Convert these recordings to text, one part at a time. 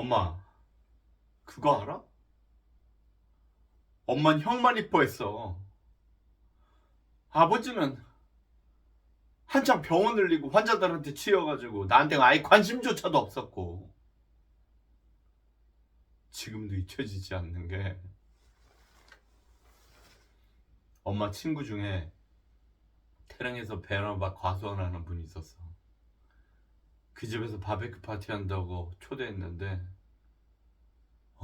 엄마, 그거 알아? 엄만 형만 이뻐했어. 아버지는 한창 병원 흘리고 환자들한테 치여가지고 나한테 아예 관심조차도 없었고 지금도 잊혀지지 않는 게 엄마 친구 중에 태릉에서 베너바 과수원하는 분이 있었어. 그 집에서 바베큐 파티 한다고 초대했는데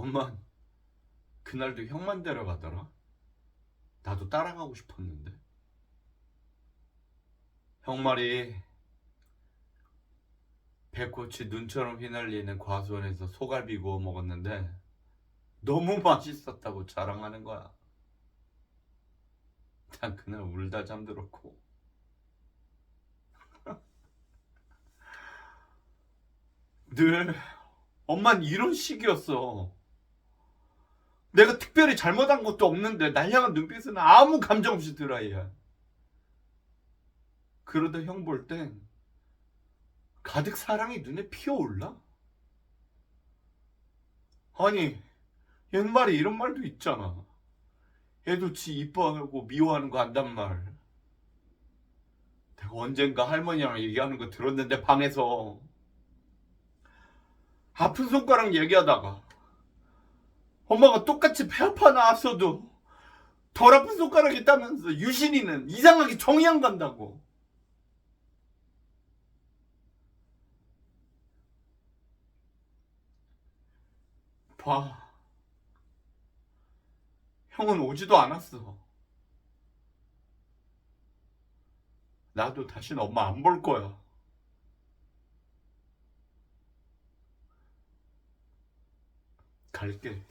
엄만 그날도 형만 데려가더라. 나도 따라가고 싶었는데. 형 말이 배꽃이 눈처럼 휘날리는 과수원에서 소갈비 구워 먹었는데 너무 맛있었다고 자랑하는 거야. 난 그날 울다 잠들었고 늘 엄만 이런 식이었어. 내가 특별히 잘못한 것도 없는데 날 향한 눈빛은 아무 감정 없이 드라이야. 그러다 형 볼 땐 가득 사랑이 눈에 피어올라? 아니 옛말에 이런 말도 있잖아. 애도 지 이뻐하고 미워하는 거 안단 말. 내가 언젠가 할머니랑 얘기하는 거 들었는데 방에서 아픈 손가락 얘기하다가 엄마가 똑같이 배 아파 나왔어도 덜 아픈 손가락이 있다면서 유신이는 이상하게 정이 안 간다고. 봐. 형은 오지도 않았어. 나도 다신 엄마 안 볼 거야. 갈게.